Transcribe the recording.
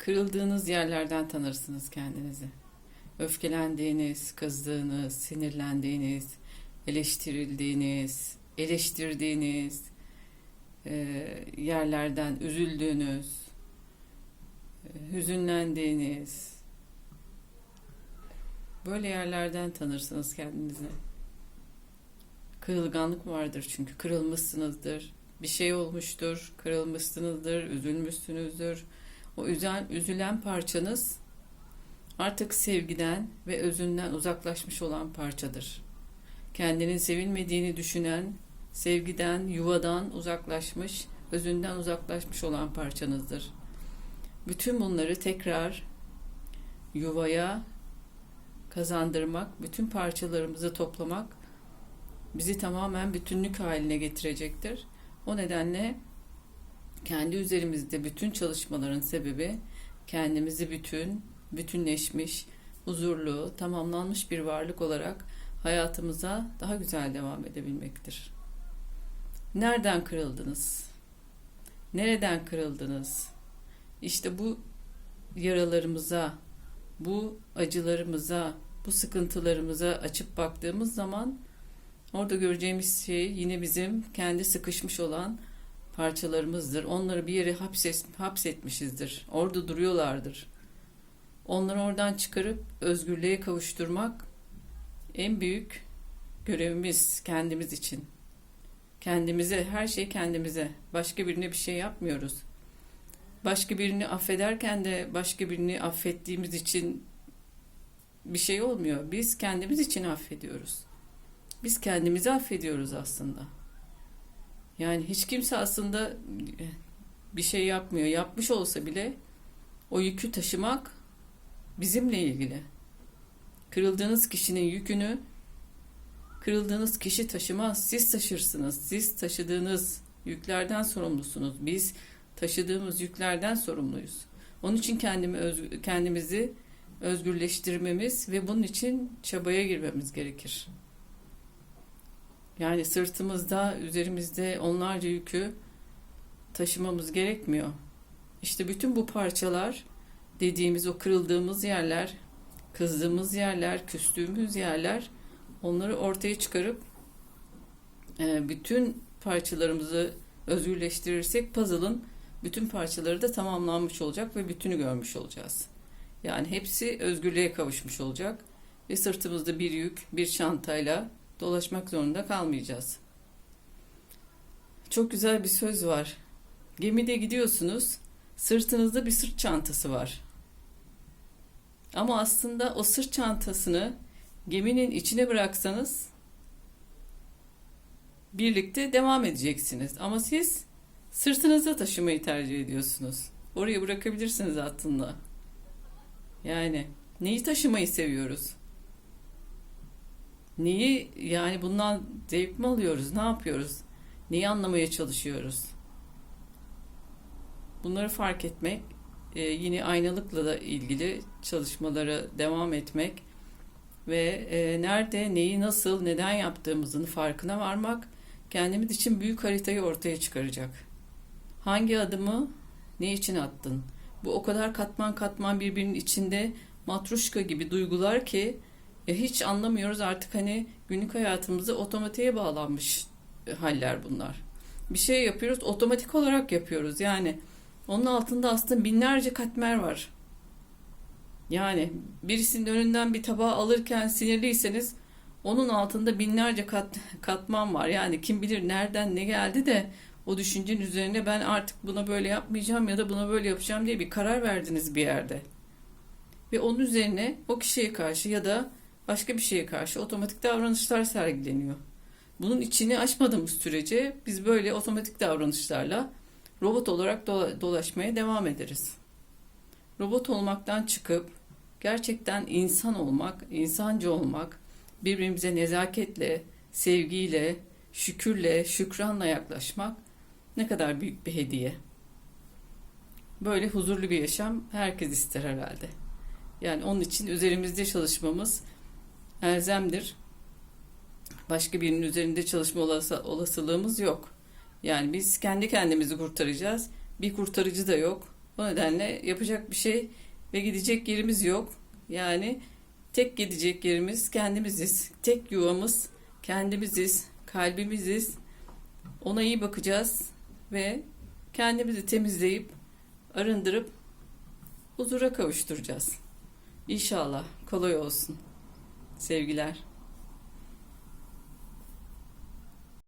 Kırıldığınız yerlerden tanırsınız kendinizi. Öfkelendiğiniz, kızdığınız, sinirlendiğiniz, eleştirildiğiniz, eleştirdiğiniz e, yerlerden üzüldüğünüz, e, hüzünlendiğiniz, böyle yerlerden tanırsınız kendinizi. Kırılganlık vardır çünkü kırılmışsınızdır. Bir şey olmuştur, kırılmışsınızdır, üzülmüşsünüzdür. O üzen, üzülen parçanız artık sevgiden ve özünden uzaklaşmış olan parçadır. Kendinin sevilmediğini düşünen, sevgiden, yuvadan uzaklaşmış, özünden uzaklaşmış olan parçanızdır. Bütün bunları tekrar yuvaya kazandırmak, bütün parçalarımızı toplamak bizi tamamen bütünlük haline getirecektir. O nedenle kendi üzerimizde bütün çalışmaların sebebi kendimizi bütün, bütünleşmiş, huzurlu, tamamlanmış bir varlık olarak hayatımıza daha güzel devam edebilmektir. Nereden kırıldınız? Nereden kırıldınız? İşte bu yaralarımıza, bu acılarımıza, bu sıkıntılarımıza açıp baktığımız zaman orada göreceğimiz şey yine bizim kendi sıkışmış olan parçalarımızdır. Onları bir yere hapset, hapsetmişizdir. Orada duruyorlardır. Onları oradan çıkarıp özgürlüğe kavuşturmak en büyük görevimiz kendimiz için. Kendimize, her şey kendimize. Başka birine bir şey yapmıyoruz. Başka birini affederken de başka birini affettiğimiz için bir şey olmuyor. Biz kendimiz için affediyoruz. Biz kendimizi affediyoruz aslında. Yani hiç kimse aslında bir şey yapmıyor. Yapmış olsa bile o yükü taşımak bizimle ilgili. Kırıldığınız kişinin yükünü kırıldığınız kişi taşımaz. Siz taşırsınız. Siz taşıdığınız yüklerden sorumlusunuz. Biz taşıdığımız yüklerden sorumluyuz. Onun için kendimi kendimizi özgürleştirmemiz ve bunun için çabaya girmemiz gerekir. Yani sırtımızda, üzerimizde onlarca yükü taşımamız gerekmiyor. İşte bütün bu parçalar dediğimiz o kırıldığımız yerler, kızdığımız yerler, küstüğümüz yerler onları ortaya çıkarıp e, bütün parçalarımızı özgürleştirirsek puzzle'ın bütün parçaları da tamamlanmış olacak ve bütünü görmüş olacağız. Yani hepsi özgürlüğe kavuşmuş olacak ve sırtımızda bir yük, bir çantayla dolaşmak zorunda kalmayacağız. Çok güzel bir söz var. Gemide gidiyorsunuz, sırtınızda bir sırt çantası var. Ama aslında o sırt çantasını geminin içine bıraksanız birlikte devam edeceksiniz. Ama siz sırtınızda taşımayı tercih ediyorsunuz. Oraya bırakabilirsiniz aslında. Yani neyi taşımayı seviyoruz? Neyi yani bundan zevk mi alıyoruz? Ne yapıyoruz? Neyi anlamaya çalışıyoruz? Bunları fark etmek, e, yine aynalıkla da ilgili çalışmalara devam etmek ve e, nerede, neyi, nasıl, neden yaptığımızın farkına varmak kendimiz için büyük haritayı ortaya çıkaracak. Hangi adımı ne için attın? Bu o kadar katman katman birbirinin içinde matruşka gibi duygular ki e, hiç anlamıyoruz artık hani günlük hayatımızda otomatiğe bağlanmış e, haller bunlar. Bir şey yapıyoruz otomatik olarak yapıyoruz yani onun altında aslında binlerce katmer var. Yani birisinin önünden bir tabağı alırken sinirliyseniz onun altında binlerce kat, katman var. Yani kim bilir nereden ne geldi de o düşüncenin üzerine ben artık buna böyle yapmayacağım ya da buna böyle yapacağım diye bir karar verdiniz bir yerde. Ve onun üzerine o kişiye karşı ya da başka bir şeye karşı otomatik davranışlar sergileniyor. Bunun içini açmadığımız sürece biz böyle otomatik davranışlarla robot olarak dolaşmaya devam ederiz. Robot olmaktan çıkıp gerçekten insan olmak, insancı olmak, birbirimize nezaketle, sevgiyle, şükürle, şükranla yaklaşmak ne kadar büyük bir hediye. Böyle huzurlu bir yaşam herkes ister herhalde. Yani onun için üzerimizde çalışmamız elzemdir. Başka birinin üzerinde çalışma olasılığımız yok. Yani biz kendi kendimizi kurtaracağız. Bir kurtarıcı da yok. O nedenle yapacak bir şey ve gidecek yerimiz yok. Yani tek gidecek yerimiz kendimiziz. Tek yuvamız kendimiziz, kalbimiziz. Ona iyi bakacağız ve kendimizi temizleyip arındırıp huzura kavuşturacağız. İnşallah kolay olsun. Sevgiler.